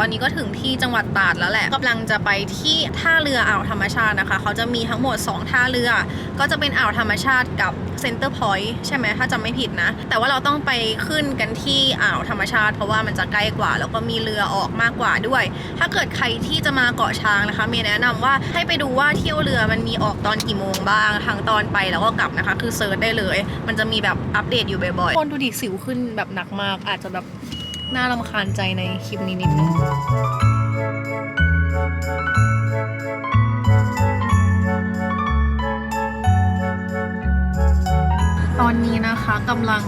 ตอนนี้ก็ถึงที่จังหวัดตราดแล้วแหละกำลังจะไปที่ท่าเรืออ่าวธรรมชาตินะคะ เขาจะมีทั้งหมด 2 ท่าเรือ ก็จะเป็นอ่าวธรรมชาติกับเซ็นเตอร์พอยต์ใช่ไหมถ้าจำไม่ผิดนะ แต่ว่าเราต้องไปขึ้นกันที่อ่าวธรรมชาติ เพราะว่ามันจะใกล้กว่า แล้วก็มีเรือออกมากกว่าด้วย ถ้าเกิดใครที่จะมาเกาะช้างนะคะเมย์แนะนำว่าให้ไปดูว่าเที่ยวเรือมันมีออกตอนกี่โมงบ้างทั้งตอนไปแล้วก็กลับนะคะ คือเซิร์ชได้เลย มันจะมีแบบอัปเดตอยู่บ่อยๆคนดูดิสิวขึ้นแบบหนักมากอาจจะแบบ น่ารำคาญใจในคลิปนี้นิดนึงตอนนี้นะคะกำลัง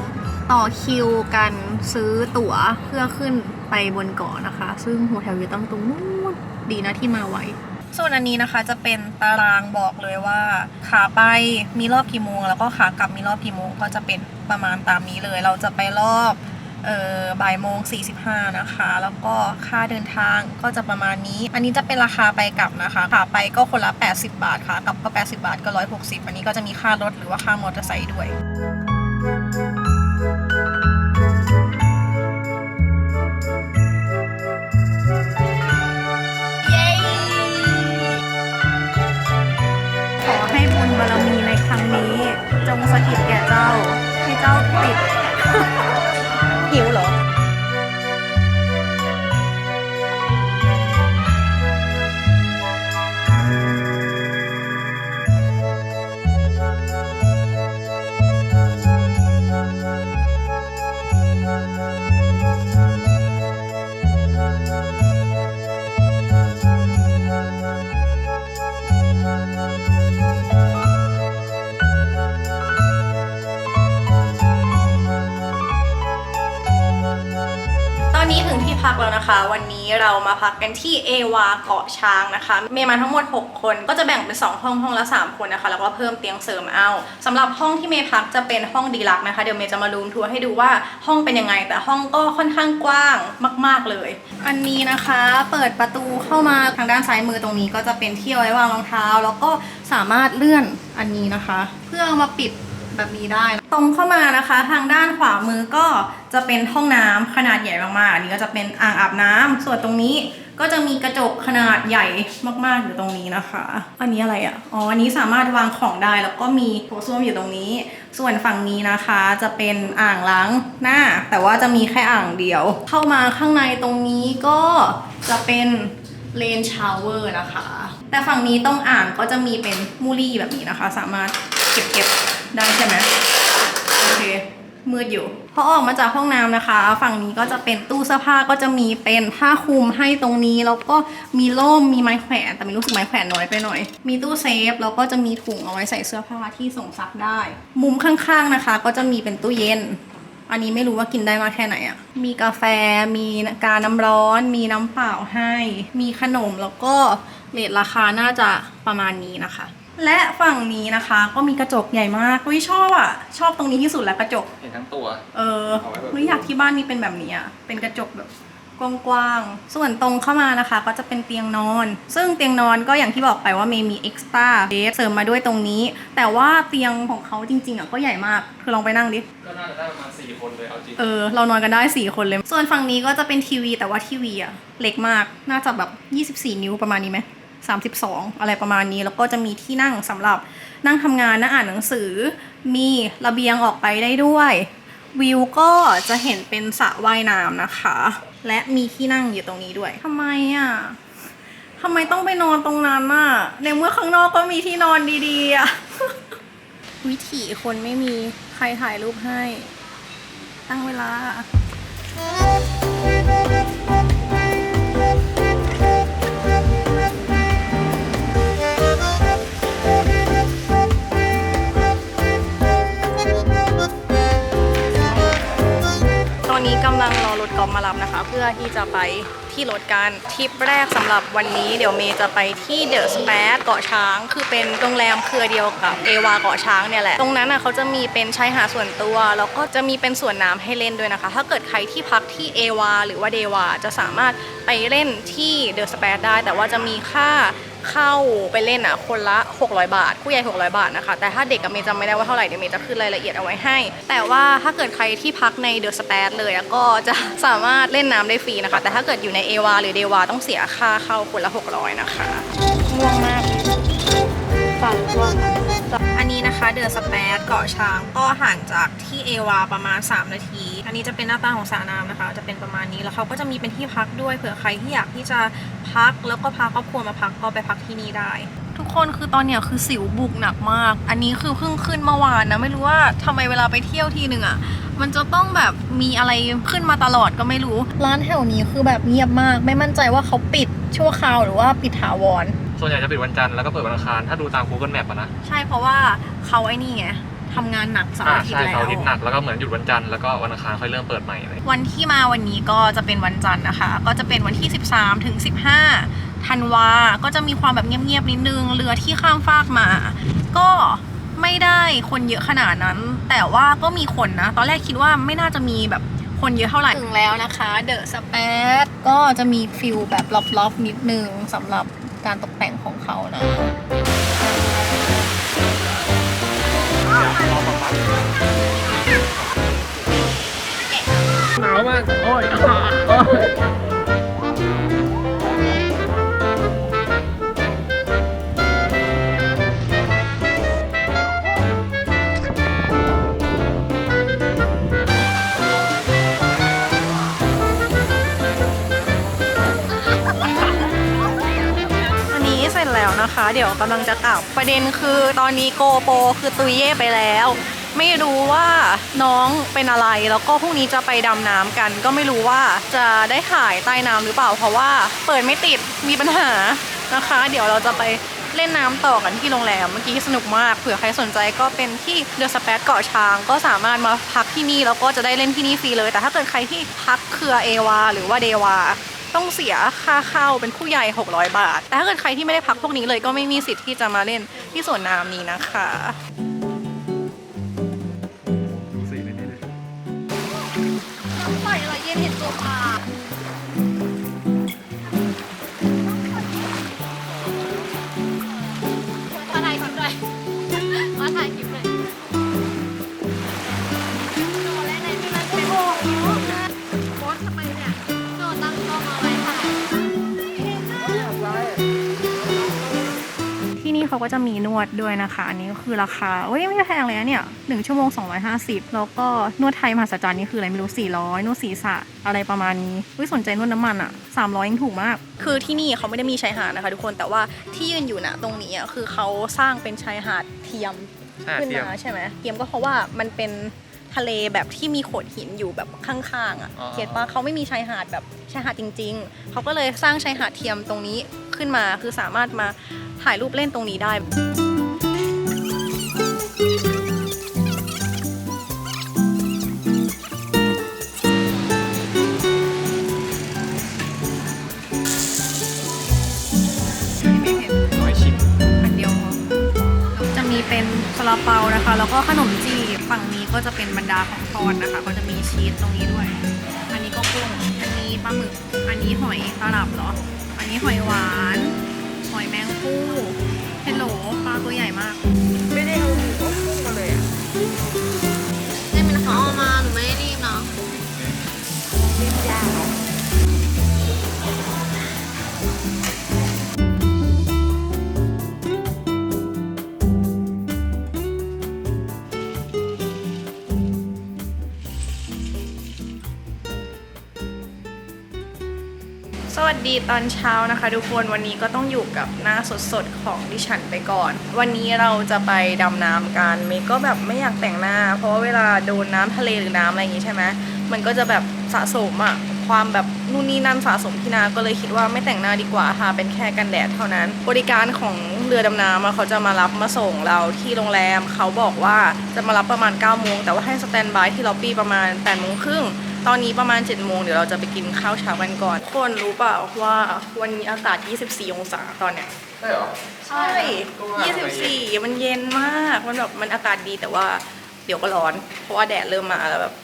ต่อคิวกันซื้อตั๋วเพื่อขึ้นไปบนเกาะนะคะ ซึ่งโฮแทลอยู่ตั้งตรงนู้นดีนะที่มาไวส่วนอันนี้นะคะจะเป็นตารางบอกเลยว่าขาไปมีรอบกี่โมง แล้วก็ขากลับมีรอบกี่โมงก็จะเป็นประมาณตามนี้เลย เราจะไปรอบ เอ่อบ่ายโมง 45 นะคะ แล้วก็ค่าเดินทางก็จะประมาณนี้ อันนี้จะเป็นราคาไปกลับนะคะขาไปก็คนละ 80 บาทค่ะกลับก็ 80 บาทก็ 160 อันนี้ก็จะมีค่ารถหรือว่าค่ามอเตอร์ไซค์ด้วย เรามาพักกันที่เอวาเกาะช้างนะคะ เมย์มาทั้งหมด 6 คนก็จะแบ่งเป็น 2 ห้องห้องละ 3 คนนะคะ แล้วก็เพิ่มเตียงเสริมเอาสำหรับห้องที่เมย์พักจะเป็นห้องดีลักนะคะ เดี๋ยวเมย์จะมารูมทัวร์ให้ดูว่าห้องเป็นยังไง แต่ห้องก็ค่อนข้างกว้างมาก ๆเลย อันนี้นะคะเปิดประตูเข้ามาทางด้านซ้ายมือตรงนี้ก็จะเป็นที่เอาไว้วางรองเท้า แล้วก็สามารถเลื่อนอันนี้นะคะ เพื่อมาปิด แบบนี้ได้ ตรงเข้ามานะคะ ทางด้านขวามือก็จะเป็นห้องน้ำขนาดใหญ่มากๆอันนี้ก็จะเป็นอ่างอาบน้ำส่วนตรงนี้ก็จะมีกระจกขนาดใหญ่มากๆอยู่ตรงนี้นะคะ อันนี้อะไรอะ อ๋อ อันนี้สามารถวางของได้แล้วก็มีโถส้วมอยู่ตรงนี้ ส่วนฝั่งนี้นะคะจะเป็นอ่างล้างหน้า แต่ว่าจะมีแค่อ่างเดียว เข้ามาข้างในตรงนี้ก็จะเป็นเลนชาวเวอร์นะคะ แต่ฝั่งนี้ต้องอ่างก็จะมีเป็นมูลี่แบบนี้นะคะ สามารถเก็บเก็บ ได้ใช่ไหมโอเคมืดอยู่พอออกมาจากห้องน้ำนะคะ ฝั่งนี้ก็จะเป็นตู้เสื้อผ้าก็จะมีเป็นผ้าคลุมให้ตรงนี้แล้วก็มีร่มมีไม้แขวน แต่มีรู้สึกไม้แขวนน้อยไปหน่อย มีตู้เซฟแล้วก็จะมีถุงเอาไว้ใส่เสื้อผ้าที่ส่งซักได้ มุมข้างๆนะคะ ก็จะมีเป็นตู้เย็น อันนี้ไม่รู้ว่ากินได้มาแค่ไหนอะมีกาแฟมีกาน้ำร้อน มีน้ำเปล่าให้ มีขนมแล้วก็เรทราคาน่าจะประมาณนี้นะคะ และฝั่งนี้นะคะ ก็มีกระจกใหญ่มากวิชอบอะชอบตรงนี้ที่สุดแล้วกระจก เห็นทั้งตัว เออเอาไว้แบบไม่อยากที่บ้านมีเป็นแบบนี้อะเป็นกระจกแบบกว้างๆ ส่วนตรงเข้ามานะคะ ก็จะเป็นเตียงนอน ซึ่งเตียงนอนก็อย่างที่บอกไปว่าเมย์มีเอ็กซ์ตร้าเบสเสริมมาด้วยตรงนี้ แต่ว่าเตียงของเขาจริงๆอะก็ใหญ่มากเธอลองไปนั่งดิ ก็น่าจะได้ประมาณสี่คนเลยเอาจริงเออ เรานอนกันได้4คนเลย ส่วนฝั่งนี้ก็จะเป็นทีวีแต่ว่าทีวีอะเล็กมาก น่าจะแบบ 24 นิ้วประมาณนี้ไหม 32 อะไรประมาณนี้ แล้วก็จะมีที่นั่งสำหรับนั่งทำงานนั่งอ่านหนังสือ มีระเบียงออกไปได้ด้วย วิวก็จะเห็นเป็นสระว่ายน้ำนะคะ และมีที่นั่งอยู่ตรงนี้ด้วยทำไมอะทำไมต้องไปนอนตรงนั้นอะ ในเมื่อข้างนอกก็มีที่นอนดีๆอะ วิถีคนไม่มีใครถ่ายรูปให้ ตั้งเวลา อนนี้กำลังรอรถกอล์ฟมารับนะคะ เพื่อที่จะไปที่รถกันทริปแรกสำหรับวันนี้เดี๋ยวเมย์จะไปที่เดอะสเปซเกาะช้างคือเป็นโรงแรมเครือเดียวกับเอวาเกาะช้างเนี่ยแหละ ตรงนั้นอะเขาจะมีเป็นชายหาดส่วนตัว แล้วก็จะมีเป็นสวนน้ำให้เล่นด้วยนะคะ ถ้าเกิดใครที่พักที่เอวาหรือว่าเดวาจะสามารถไปเล่นที่เดอะสเปซได้ แต่ว่าจะมีค่า เข้าไปเล่นอะคนละ 600 บาท ผู้ใหญ่600 บาทนะคะ แต่ถ้าเด็กกับเมย์จำไม่ได้ว่าเท่าไหร่เดี๋ยวเมย์จะขึ้นรายละเอียดเอาไว้ให้ แต่ว่าถ้าเกิดใครที่พักในเดอะสเปซเลยก็จะสามารถเล่นน้ำได้ฟรีนะคะ แต่ถ้าเกิดอยู่ในเอวาหรือเดวาต้องเสียค่าเข้าคนละ 600 นะคะง่วงมากฝันว่า นะคะ เดอะสเปซเกาะช้างก็ห่างจากที่เอวาประมาณ 3 นาที อันนี้จะเป็นหน้าตาของสระน้ำนะคะ จะเป็นประมาณนี้แล้วเขาก็จะมีเป็นที่พักด้วยเผื่อใครที่อยากที่จะพักแล้วก็พาครอบครัวมาพักก็ไปพักที่นี่ได้ ทุกคนคือตอนเนี้ยคือสิวบุกหนักมาก อันนี้คือเพิ่งขึ้นเมื่อวานนะไม่รู้ว่าทำไมเวลาไปเที่ยวทีหนึ่งอะ่ะมันจะต้องแบบมีอะไรขึ้นมาตลอดก็ไม่รู้ ร้านแถวนี้คือแบบเงียบมาก ไม่มั่นใจว่าเขาปิดชั่วคราวหรือว่าปิดถาวร ส่วนใหญ่จะปิดวันจันทร์แล้วก็เปิดวันอังคารถ้าดูตาม Google Map อะนะใช่เพราะว่าเขาไอ้นี่ไงทำงานหนักเสาร์อ่าอาทิตใช่ย์แล้เสาวร์อาทิตย์หนักแล้วก็เหมือนหยุดวันจันทร์แล้วก็วันอังคารค่อยเริ่มเปิดใหม่เลยวันที่มาวันนี้ก็จะเป็นวันจันทร์นะคะ ก็จะเป็นวันที่ 13 ถึง 15ธันวา ก็จะมีความแบบเงียบๆนิดนึง เรือที่ข้ามฟากมา ก็ไม่ได้คนเยอะขนาดนั้น แต่ว่าก็มีคนนะ ตอนแรกคิดว่าไม่น่าจะมีแบบคนเยอะเท่าไหร่ ถึงแล้วนะคะ เดอะสเปซก็จะมีฟิลแบบล็อบๆนิดนึงสำหรับ การตกแต่งของเขานะหนาวมาก โอ้ย นะคะ เดี๋ยวกำลังจะกลับประเด็นคือตอนนี้โกโปคือตุยเย่ไปแล้ว ไม่รู้ว่าน้องเป็นอะไรแล้วก็พรุ่งนี้จะไปดำน้ำกัน ก็ไม่รู้ว่าจะได้ถ่ายใต้น้ำหรือเปล่า เพราะว่าเปิดไม่ติดมีปัญหานะคะ เดี๋ยวเราจะไปเล่นน้ำต่อกันที่โรงแรมเมื่อกี้สนุกมากเผื่อใครสนใจก็เป็นที่เดอะสเปซเกาะช้าง ก็สามารถมาพักที่นี่แล้วก็จะได้เล่นที่นี่ฟรีเลย แต่ถ้าเกิดใครที่พักเครือเอวาหรือว่าเดวา ต้องเสียค่าเข้าเป็นผู้ใหญ่ 600 บาท แต่ถ้าเกิดใครที่ไม่ได้พักพวกนี้เลยก็ไม่มีสิทธิ์ที่จะมาเล่นที่สวนน้ำนี้นะคะสีนี่เลยใส่อะไรเย็นเห็นตัวปลามา เขาก็จะมีนวดด้วยนะคะ อันนี้ก็คือราคาเอ้ยไม่แพงเลยนะเนี่ยหนึ่งชั่วโมง 250 แล้วก็นวดไทยมหัศจรรย์นี่คืออะไรไม่รู้ 400 นวดศีรษะอะไรประมาณนี้วิสนใจนวดน้ำมันอะ300ยังถูกมาก คือที่นี่เขาไม่ได้มีชายหาดนะคะ ทุกคนแต่ว่าที่ยืนอยู่นะตรงนี้อะคือเขาสร้างเป็นชายหาดเทียมใช่ขึ้นเทียมมาใช่ไหมเทียมก็เพราะว่ามันเป็นทะเลแบบที่มีโขดหินอยู่แบบข้างๆอะอ๋อเขียนปะเขาไม่มีชายหาดแบบชายหาดจริง ๆ เขาก็เลยสร้างชายหาดเทียมตรงนี้ ขึ้นมา คือสามารถมาถ่ายรูปเล่นตรงนี้ได้น้อยชิมอันเดียวพอจะมีเป็นซาลาเปานะคะ แล้วก็ขนมจีบฝั่งนี้ก็จะเป็นบรรดาของทอดนะคะ ก็จะมีชีสตรงนี้ด้วย อันนี้ก็กุ้งอันนี้ปลาหมึก อันนี้หอยตลับเหรออั นนี้หอยหวาน หอยแมงปูเฮลโหลปลาตัวใหญ่มาก ไม่ได้เอาหมูเอากุ้งมาเลยอะได้เป็นเขาเอามาหนูไม่ได้รีบเนาะส วัสดีตอนเช้านะคะ ทุกคนวันนี้ก็ต้องอยู่กับหน้าสดๆ ของดิฉันไปก่อน วันนี้เราจะไปดำน้ำกันเมย์ก็แบบไม่อยากแต่งหน้า เพราะว่าเวลาโดนน้ำทะเลหรือน้ำอะไรอย่างงี้ใช่ไหมมันก็จะแบบสะสมอะความแบบนู่นนี่นั่นสะสมที่หน้าก็เลยคิดว่าไม่แต่งหน้าดีกว่าค่ะเป็นแค่กันแดดเท่านั้น บริการของเรือดำน้ำเขาจะมารับมาส่งเราที่โรงแรมเขาบอกว่าจะมารับประมาณ9ก้าโมงแต่ว่าให้สแตนบายที่ล็อบบี้ประมาณ8ปดโมงครึ่ง ตอนนี้ประมาณ7จ็ดโมงเดี๋ยวเราจะไปกินข้าวเช้ากันก่อน คนรู้เปล่าว่าวันนี้อากาศ 24 องศาตอนเนี้ยใช่เหรอ ใช่ 24 มันเย็นมาก มันแบบมันอากาศดีแต่ว่าเดี๋ยวก็ร้อน เพราะว่าแดดเริ่มมาแล้วแบบ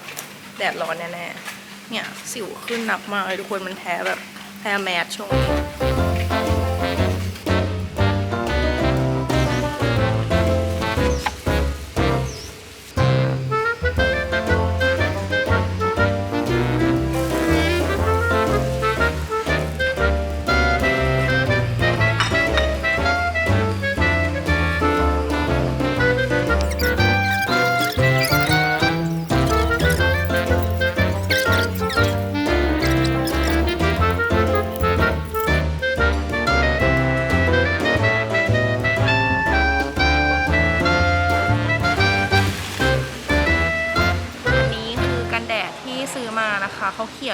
แดดร้อนแน่ๆ เนี่ยสิวขึ้นหนักมากเลยทุกคนมันแพ้แบบแพ้แมสช่วงนี้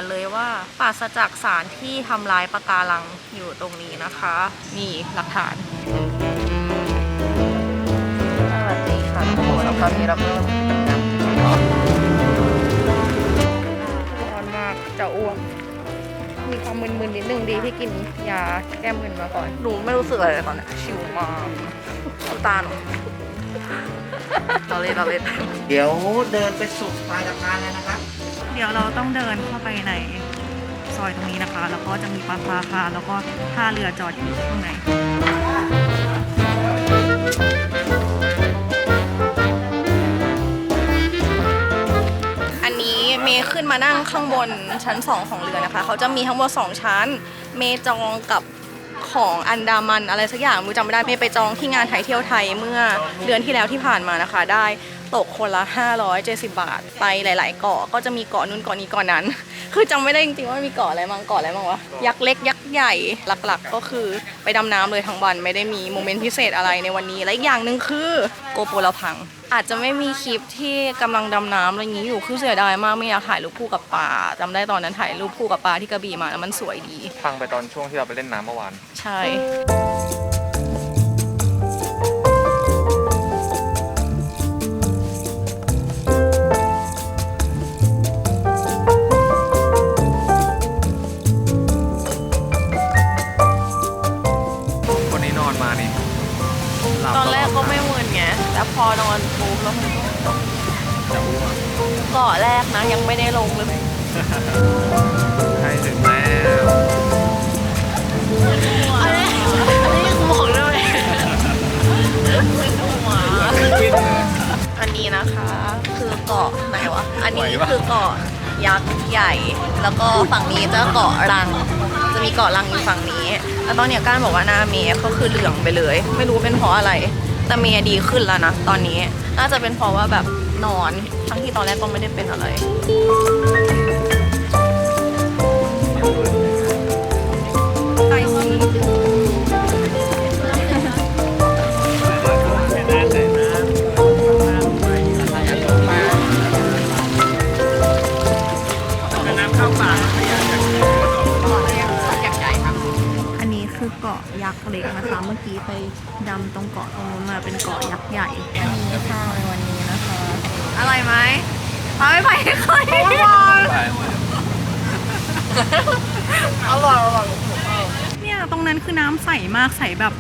นเลยว่าปราศจากสารที่ทำลายปะการังอยู่ตรงนี้นะคะนี่หลักฐานสวัสดีค่ะทุกคนตอนนี้เราเริ่มกิจกรรมร้อนมากจะอ้วกมีความมึนๆนิดนึงดีที่กินยาแก้มึนมาก่อนหนูไม่รู้สึกอะไรเลยตอนเนี้ยชิวมากน้ำตาหนูเราเล่นเราเล่นเดี๋ยวเดินไปสุดปลายสะพานเลยนะครับ เดี๋ยวเราต้องเดินเข้าไปในซอยตรงนี้นะคะ แล้วก็จะมีปลาคาคาแล้วก็ท่าเรือจอดอยู่ข้างในอันนี้เมย์ขึ้นมานั่งข้างบนชั้น 2 ของเรือนะคะ เขาจะมีทั้งหมด2ชั้น เมย์จองกับของอันดามันอะไรสักอย่างมูจำไม่ได้เมย์ไปจองที่งานไทยเที่ยวไทยเมื่อเดือนที่แล้วที่ผ่านมานะคะ ได้ ตกคนละ 570 บาท ไปหลาย ๆ เกาะก็จะมีเกาะนู้นเกาะนี้เกาะนั้น คือจำไม่ได้จริงๆว่ามีเกาะอะไรบ้างเกาะอะไรบ้างวะยักษ์เล็กยักษ์ใหญ่หลักๆ ก็คือไปดำน้ำเลยทั้งวันไม่ได้มีโมเมนต์พิเศษอะไรในวันนี้ และอีกอย่างหนึ่งคือโกโปรเราพัง อาจจะไม่มีคลิปที่กำลังดำน้ำอะไรอย่างนี้อยู่คือเสียดายมากไม่อยากถ่ายรูปคู่กับปลาจำได้ตอนนั้นถ่ายรูปคู่กับปลาที่กระบี่มาแล้วมันสวยดี พังไปตอนช่วงที่เราไปเล่นน้ำเมื่อวาน ใช่ อนอนปุ๊บแล้วมันก็จะอ้วกเกาะแรกนะยังไม่ได้ลงเลยใกล้ถึงแล้วอันนี้อันนี้ยังบอกได้ไหมอันนี้นะคะ คือเกาะไหนวะ อันนี้คือเกาะยักษ์ใหญ่ แล้วก็ฝั่งนี้จะเกาะรัง จะมีเกาะรังอยู่ฝั่งนี้ แล้วตอนเนี้ยก้านบอกว่าหน้าเมย์ก็คือเหลืองไปเลย ไม่รู้เป็นเพราะอะไร แต่เมย์ดีขึ้นแล้วนะตอนนี้ น่าจะเป็นเพราะว่าแบบนอน ทั้งที่ตอนแรกก็ไม่ได้เป็นอะไรไก่สีอันำใสมากใสแบบ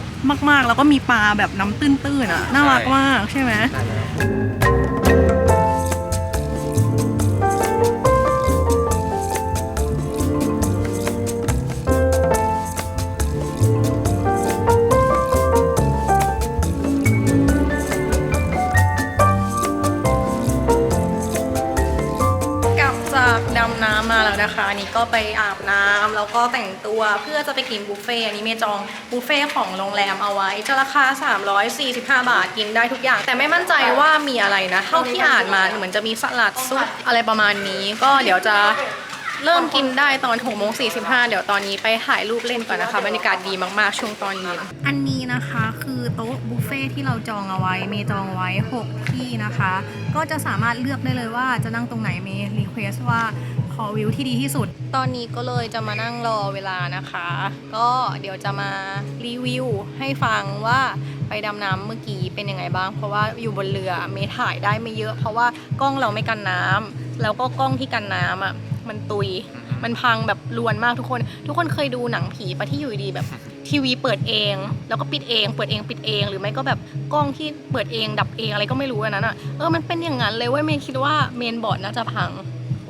มาก ๆ แล้วก็มีปลาแบบน้ำตื้นๆอะน่ารักมากใช่ไหม กลับจากดำน้ำมาแล้วนะคะอันนี้ก็ไปอาบน้ำ แล้วก็แต่งตัวเพื่อจะไปกินบุฟเฟ่อันนี้เมย์จองบุฟเฟ่ของโรงแรมเอาไว้จะราคา 345 บาทกินได้ทุกอย่าง แต่ไม่มั่นใจว่ามีอะไรนะเท่าที่อ่านมาเหมือนจะมีสลัดซุปอะไรประมาณนี้ ก็เดี๋ยวจะเริ่มกินได้ตอน6โมง45 เดี๋ยวตอนนี้ไปถ่ายรูปเล่นก่อนนะคะ บรรยากาศดีมากๆ ช่วงตอนเย็น อันนี้นะคะคือโต๊ะบุฟเฟ่ที่เราจองเอาไว้ เมย์จองไว้ 6 ที่นะคะ ก็จะสามารถเลือกได้เลยว่าจะนั่งตรงไหนเมย์รีเควสว่า ขอวิวที่ดีที่สุด ตอนนี้ก็เลยจะมานั่งรอเวลานะคะ ก็เดี๋ยวจะมารีวิวให้ฟังว่าไปดำน้ำเมื่อกี้เป็นยังไงบ้าง เพราะว่าอยู่บนเรือเมถ่ายได้ไม่เยอะ เพราะว่ากล้องเราไม่กันน้ำแล้วก็กล้องที่กันน้ำอะมันตุยมันพังแบบรวนมากทุกคน ทุกคนเคยดูหนังผีปะที่อยู่ดีแบบ ทีวีเปิดเอง แล้วก็ปิดเอง เปิดเองปิดเอง หรือไม่ก็แบบกล้องที่เปิดเองดับเองอะไรก็ไม่รู้อันนั้นอะเออมันเป็นอย่างนั้นเลยเว้ยเมย์คิดว่าเมนบอร์ดน่าจะพัง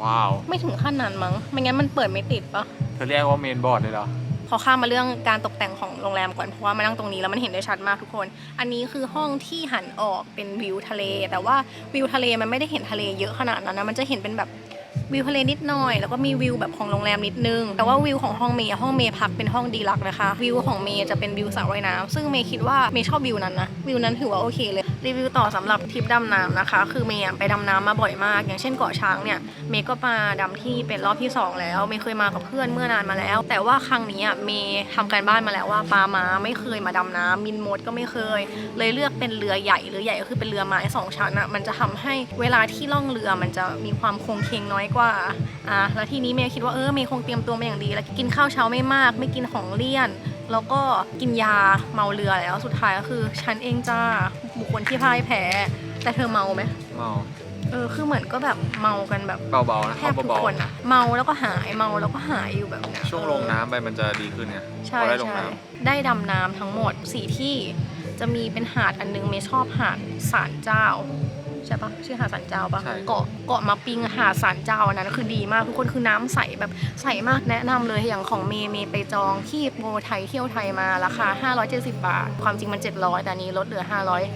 ว้าว ไม่ถึงขั้นนั้นมั้ง ไม่งั้นมันเปิดไม่ติดปะเธอเรียกว่าเมนบอร์ดเลยเหรอพอข้ามมาเรื่องการตกแต่งของโรงแรมก่อน เพราะว่ามานั่งตรงนี้แล้วมันเห็นได้ชัดมากทุกคน อันนี้คือห้องที่หันออกเป็นวิวทะเล แต่ว่าวิวทะเลมันไม่ได้เห็นทะเลเยอะขนาดนั้นนะ มันจะเห็นเป็นแบบ วิวทะเลนิดหน่อย แล้วก็มีวิวแบบของโรงแรมนิดนึง แต่ว่าวิวของห้องเมย์อห้องเมย์พักเป็นห้องดีลักนะคะ วิวของเมย์จะเป็นวิวสระว่ายน้ำซึ่งเมย์คิดว่าเมย์ชอบวิวนั้นนะ วิวนั้นถือว่าโอเคเลยรีวิวต่อสำหรับทริปดำน้ำนะคะ คือเมย์ไปดำน้ำมาบ่อยมาก อย่างเช่นเกาะช้างเนี่ยเมย์ก็มาดำที่เป็นรอบที่สองแล้วเมย์เคยมากับเพื่อนเมื่อนานมาแล้ว แต่ว่าครั้งนี้อะเมย์ทำการบ้านมาแล้วว่าปลาม้าไม่เคยมาดำน้ำมินมดก็ไม่เคย เลยเลือกเป็นเรือใหญ่เรือใหญ่ก็คือเป็นเรือไม้สองชั้นอะมันจะทำให้เวลาที่ล่องเรือมันจะมีความคงเคงน้อยอยกว่า อะแล้วทีนี้เมย์คิดว่าเออเมย์คงเตรียมตัวมาอย่างดี แล้วกินข้าวเช้าไม่มาก ไม่กินของเลี่ยน แล้วก็กินยาเมาเรือแล้ว สุดท้ายก็คือฉันเองจ้าบุคคลที่พ่ายแพ้ แต่เธอเมาไหมเมาเออคือเหมือนก็แบบเมากันแบบเบาๆนะแทเข้าบทุกเบาคนอะเมาแล้วก็หายเมาแล้วก็หายอยู่แบบเนี้ยๆช่วงลงน้ำไปมันจะดีขึ้นไงใช่พอได้ลงใช่น้ได้ดำน้ำทั้งหมดสี่ที่จะมีเป็นหาดอันนึงเมย์ชอบหาดสารเจ้า ใช่ปะชื่อหาดสารเจ้าปะเกาะเกาะมาปิงหาดสารเจ้าอันนั้นคือดีมากทุกคนคือน้ำใสแบบใสมากแนะนำเลยอย่างของเมย์เมย์ไปจองที่โบไทยเที่ยวไทยมาราคา 570 บาท ความจริงมัน 700 แต่อันนี้ลดเหลือ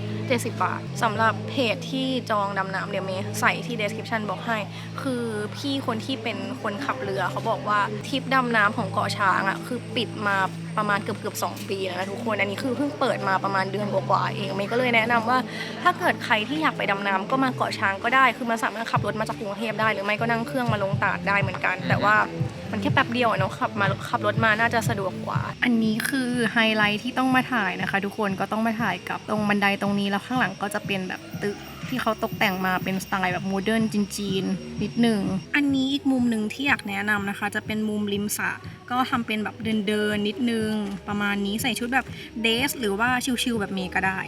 570 บาทสำหรับเพจที่จองดำน้ำเดี๋ยวเมย์ใส่ที่ description บอกให้ คือพี่คนที่เป็นคนขับเรือเขาบอกว่าทริปดำน้ำของเกาะช้างอะคือปิดมา ประมาณเกือบเกือบสองปีแล้วนะทุกคน อันนี้คือเพิ่งเปิดมาประมาณเดือนกว่าๆเองเมย์ก็เลยแนะนำว่า ถ้าเกิดใครที่อยากไปดำน้ำก็มาเกาะช้างก็ได้ คือมันสามารถขับรถมาจากกรุงเทพได้ หรือไม่ก็นั่งเครื่องมาลงตราดได้เหมือนกัน แต่ว่ามันแค่แป๊บเดียวอะเนาะขับมาขับรถมาน่าจะสะดวกกว่า อันนี้คือไฮไลท์ที่ต้องมาถ่ายนะคะ ทุกคนก็ต้องมาถ่ายกับตรงบันไดตรงนี้แล้วข้างหลังก็จะเป็นแบบตึกที่เขาตกแต่งมาเป็นสไตล์แบบโมเดิร์นจีนๆนิดหนึ่ง อันนี้อีกมุมหนึ่งที่อยากแนะนำนะคะ จะเป็นมุมริมสระ ก็ทำเป็นแบบเดินๆนิดนึงประมาณนี้ใส่ชุดแบบเดสหรือว่าชิลๆแบบเมย์ก็ได้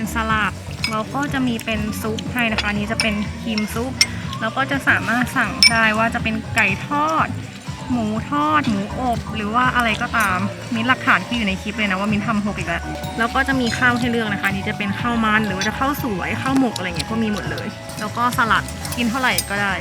เป็นสลัดแล้วก็จะมีเป็นซุปให้นะคะนี้จะเป็นครีมซุปแล้วก็จะสามารถสั่งได้ว่าจะเป็นไก่ทอด หมูทอด หมูอบ หรือว่าอะไรก็ตามมีหลักฐานที่อยู่ในคลิปเลยนะว่ามินทำหกอีกแล้วแล้วก็จะมีข้าวให้เลือกนะคะนนี้จะเป็นข้าวมันหรือว่าจะข้าวสวยข้าวหมกอะไรเงี้ยก็มีหมดเลย แล้วก็สลัดกินเท่าไหร่ก็ได้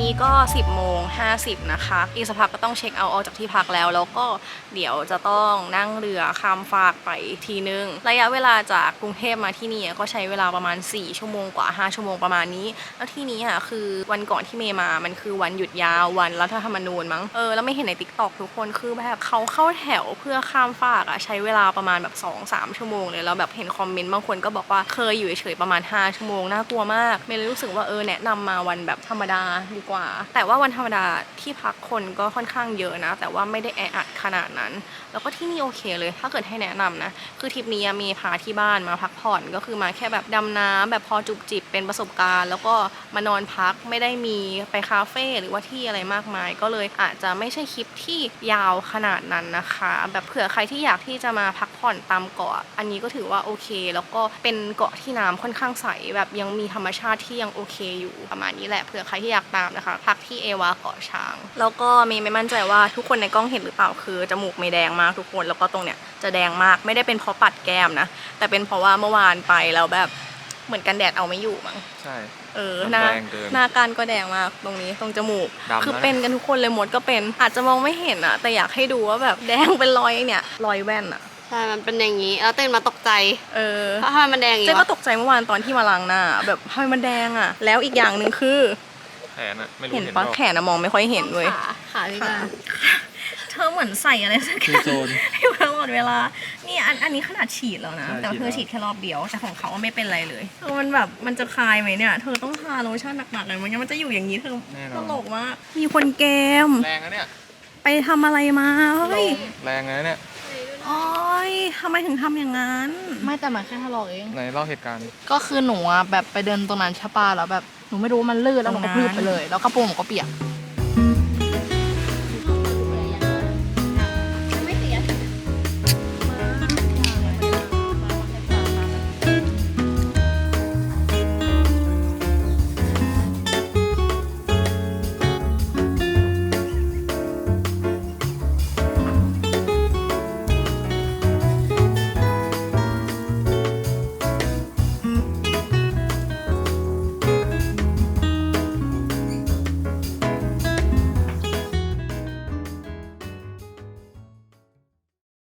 นี้ก็ 10โมง50 นะคะ อีกสักพักก็ต้องเช็คเอาท์ออกจากที่พักแล้ว แล้วก็เดี๋ยวจะต้องนั่งเรือข้ามฟากไปทีนึง ระยะเวลาจากกรุงเทพมาที่นี่ก็ใช้เวลาประมาณ 4 ชั่วโมงกว่า 5 ชั่วโมงประมาณนี้ แล้วที่นี้อะคือวันก่อนที่เมย์มา มันคือวันหยุดยาววันรัฐธรรมนูญมั้ง เออ แล้วไม่เห็นในติ๊กต็อกทุกคน คือแบบเขาเข้าแถวเพื่อข้ามฟากอะใช้เวลาประมาณแบบ 2-3 ชั่วโมงเลยแล้วแบบเห็นคอมเมนต์บางคนก็บอกว่าเคยอยู่เฉยๆประมาณ 5 ชั่วโมงน่ากลัวมาก เมย์เลยรู้สึกว่าเออแนะนำมาวันแบบธรรมดาดีกว่า แต่ว่าวันธรรมดาที่พักคนก็ค่อนข้างเยอะนะ แต่ว่าไม่ได้แออัดขนาดนั้น แล้วก็ที่นี่โอเคเลย ถ้าเกิดให้แนะนำนะ คือทริปนี้มีพาที่บ้านมาพักผ่อนก็คือมาแค่แบบดำน้ำแบบพอจุบจิบเป็นประสบการณ์ แล้วก็มานอนพักไม่ได้มีไปคาเฟ่หรือว่าที่อะไรมากมาย ก็เลยอาจจะไม่ใช่คลิปที่ยาวขนาดนั้นนะคะ แบบเผื่อใครที่อยากที่จะมาพักผ่อนตามเกาะ อันนี้ก็ถือว่าโอเค แล้วก็เป็นเกาะที่น้ำค่อนข้างใสแบบยังมีธรรมชาติที่ยังโอเคอยู่ประมาณนี้แหละเผื่อใครที่อยากตามนะคะพักที่เอวาเกาะช้าง แล้วก็มีไม่มั่นใจว่าทุกคนในกล้องเห็นหรือเปล่าคือจมูกไม่แดงมากทุกคนแล้วก็ตรงเนี้ยจะแดงมากไม่ได้เป็นเพราะปัดแก้มนะ แต่เป็นเพราะว่าเมื่อวานไปแล้วแบบเหมือนกันแดดเอาไม่อยู่มั้งใช่ เออมันหน้าแดงเกินหน้าการก็แดงมากตรงนี้ตรงจมูก ดำคือแล้วเป็นกันทุกคนเลยมดก็เป็น อาจจะมองไม่เห็นอะแต่อยากให้ดูว่าแบบแดงเป็นรอยเนี่ยรอยแว่นอะใช่ มันเป็นอย่างนี้ แล้วตื่นมาตกใจเออ เพราะทำไมมันแดงอย่างเจ๊นี้ก็วะตกใจเมื่อวานตอนที่มาล้างหน้าแบบทำไมมันแดงอะแล้วอีกอย่างหนึ่งคือแข นอะไม่รู้เห็นเห็นปะเปล่าแขนอะมองไม่ค่อยเห็นเว้ย ขาขาพี่การเธอเหมือนใส่อะไรสักอย่างโซนอยู่ตลอดเวลา นี่อันอันนี้ขนาดฉีดแล้วนะ ใช่แต่ว่าเธอฉีฉีดดแล้ว แค่รอบเดียว แต่ของเขาไม่เป็นไรเลยเออมันแบบมันจะคลายไหมเนี่ย เธอต้องทาโลชั่นหนักๆเลยไมันงั้นมันจะอยู่อย่างนี้เธอแน่นตอน ลกมากมีคนเกม แรงนะเนี่ย ไปทำอะไรมาเฮ้ย แรงนะเนี่ย โอ้ยทำไมถึงทำอย่างนั้น ไม่แต่มันแค่ทะเลาะเอง ไหนเล่าเหตุการณ์ ก็คือหนูอะแบบไปเดินตรงนั้นใช่ป่ะแล้วแบบหนูไม่รู้ว่ามันลื่นแล้วหนูก็พลืดไปเลย แล้วกระโปรงหนูก็เปียก